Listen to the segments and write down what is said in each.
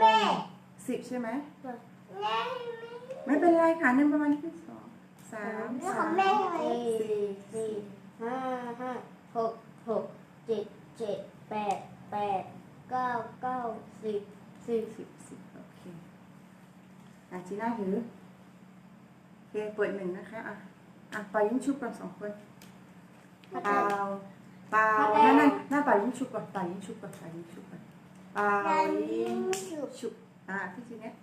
แม่สิบใช่ไหมแม่ไม่เป็นไรค่ะหนึ่งประมาณที่สองสามแล้วขสาองมแม่ทำไมสี่สี่ห้าห้าหกหกเจ็ดเจ็ดแปดแปดเก้าเก้าสิบสิบสิบสิบโอเคอะจีน่าถือโอเคเปิดหนึ่งนะคะอะอะปล่อยยิ้มชุบก่อนสองคนเปล่าเปล่านั่นนั่นหน้าปล่อยยิ้มชุบก่อนปล่อยยิ้มชุบก่อนปล่อยยิ้มชุบก่อน ชุบชุบอะพี่จีเนี้ย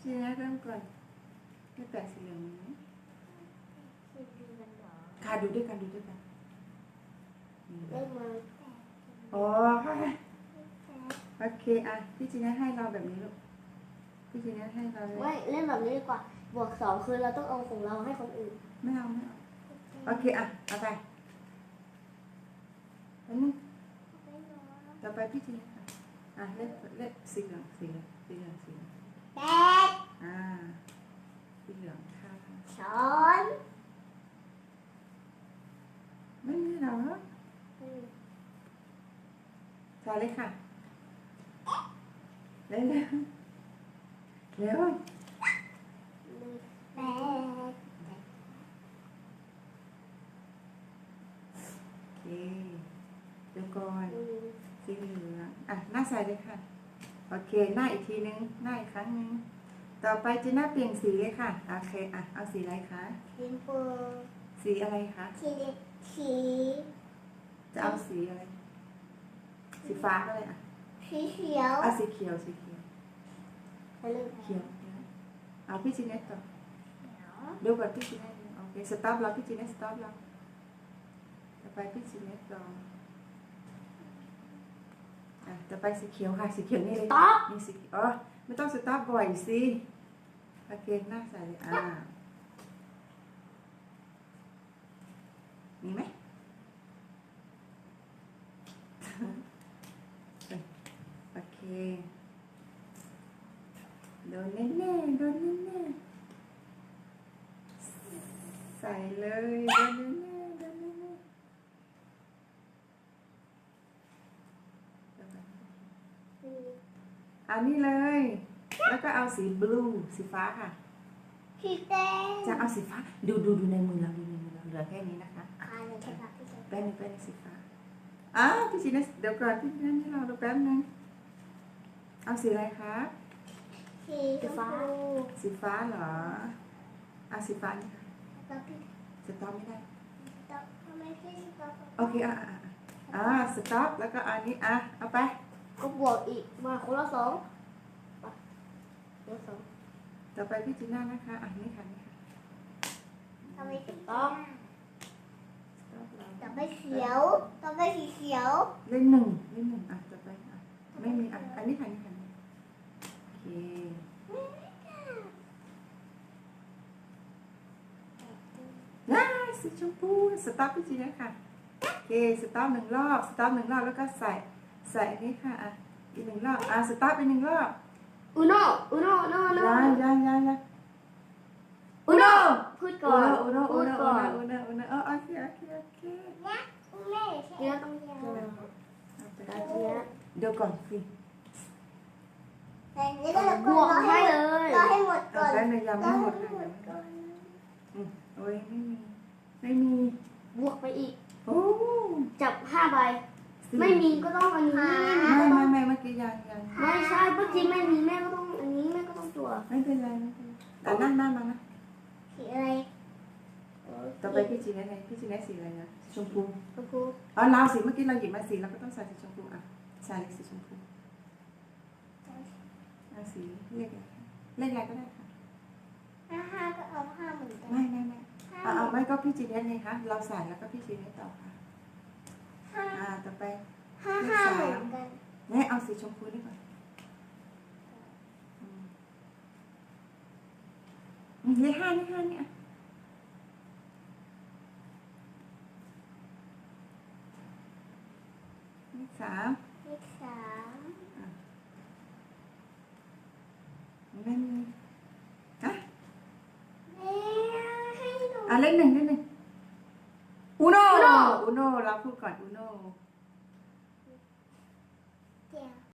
จีเนี้ยเริ่มก่อนไม่แปดสีเหลืองนี้ค่ะดูด้วยกันดูด้วยกันอืมเลขมาโอ้โอเคอะพี่จีเนี้ยให้เราแบบนี้ลูกพี่จีเนี้ยให้เราเลยไม่เล่นแบบนี้ดีกว่า บวกสองคือเราต้องเอาของเราให้คนอื่น ไม่เอาไม่เอาโอเคอะเอาไปอันนี้ต่อไปพี่จีเนี้ยค่ะ อะเล็กเล็กสีเหลืองสีเหลืองสีเหลืองสีเหลืองแปดอ่าสีเหลืองค่ะช้อนไม่มีหรอใส่เลยค่ะเร็วเร็วเร็วแปดโอเคเดี๋ยวก่อน สีเหลืองอะหน้าใส่เลยค่ะ โอเค หน้าอีกทีนึง หน้าอีกครั้งนึง ต่อไปจีน่าเปลี่ยนสีเลยค่ะ โอเค อะ เอาสีอะไรคะ สีฟูสีอะไรคะ สีสีจะเอาสีอะไร สีฟ้าก็เลยอะ สีเขียวเอาสีเขียว สีเขียวให้เลือกเขียวเขียว เอาพี่จีเนสต่อดูก่อนพี่จีเนสโอเค สต็อปเราพี่จีเนสสต็อปเราต่อไปพี่จีเนสต่อ อะต่อไปสีเขียวค่ะ สีเขียวนี่เลยต๊อปนี่สีอ๋อไม่ต้องสต็อปบ่อยสิโอเคหน้าใส่เลยอ่ามีไหมโอเค โดนแน่ๆโดนแน่ๆใส่เลย โดนแน่ๆโดนแน่ๆเอานี่เลย แล้วก็เอาสีบลูสีฟ้าค่ะ สีแดงจะเอาสีฟ้า ดูดูดูในมือเราดูในมือเราเหลือแค่นี้นะคะอ่าเลยใช่ปะพี่เจแป๊บนึงแป๊บนึงสีฟ้าอ้าวพี่ชินสเดี๋ยวก่อนพี่ชินให้เราดูแป๊บนึงเอาสีอะไรคะสีชมพูสีฟ้าเหรอเอาสีฟ้านี่ค่ะแล้วพี่สต็อปไม่ได้ต๊อกทำไมพี่สต๊อกโอเคอะอะอะอ่าสต็อปแล้วก็อันนี้อะเอาไป ก็บวกอีกมาคนละสองไปคนละสองต่อไปพี่จีน่านะคะอะนี่ค่ะนี่ค่ะทำไมพี่ต๊อกสต็อปเราต่อไปเขียวต่อไปสีเขียวเล่นหนึ่งเล่นหนึ่งอะต่อไปอะไม่มีอะอันนี้ค่ะนี่ค่ะนี่โอเคได้สีชมพูสต็อปพี่จีน่าค่ะโอเคสต็อปหนึ่งรอบสต็อปหนึ่งรอบแล้วก็ใส่ ใส่อันนี้ค่ะอะอีกหนึ่งรอบอะสต็อปอีกหนึ่งรอบอุโนอุโนอุโนอุโนยังยังยังยังอุโนพูดก่อนอุโนอุพูโนดอุก่อนโนอุโนอุโนโอเคโอเคโอเคแม่ใช่เดี๋ยวต้องเดียวเอาไปตาเนี้ยเดี๋ยวก่อนสิแต่นี่ก็จะบวกรอให้ให้เลยรอให้หมดเอาก่อนแป๊บนึงยังรไม่อหมให้ดหมค่ะดก่อนอืมโอ้ยไม่มีไม่มีบวกไปอีก โอ้จับห้าใบสี่ ไม่มีก็ต้องอันนี้ไม่ไม่ไม่เมื่อกี้ยังยังไม่ใช่เมื่อกี้ไม่มีแม่ก็ต้องอันนี้แม่ก็ต้องตัวไม่เป็นไรไม่เป็นไรแต่นั่นนั่นมานะสีอะไรต่อไปพี่จีเนสไงพี่จีเนสสีอะไรนะชมพูชมพูอ๋อเราสีเมื่อกี้เราหยิบมาสีเราก็ต้องใส่สีชมพูอะใส่สีชมพูเอาสีเลขอะไรเลขอะไรก็ได้ค่ะห้าห้าก็เอาห้าเหมือนกันไม่ไม่ไม่ห้าเอาเอาไม่ก็พี่จีเนสไงคะเราใส่แล้วก็พี่จีเนสต่อค่ะห้า อ่าต่อไปห้าห้าเหมือนกันเนี่ยเอาสีชมพูดีกว่าอืมอืมเลขห้าเลขห้าเนี่ยเลขสามเลขสามไม่มีอะเอ๊ะให้หนูอะเลขหนึ่งเลขหนึ่ง อุโนอุโน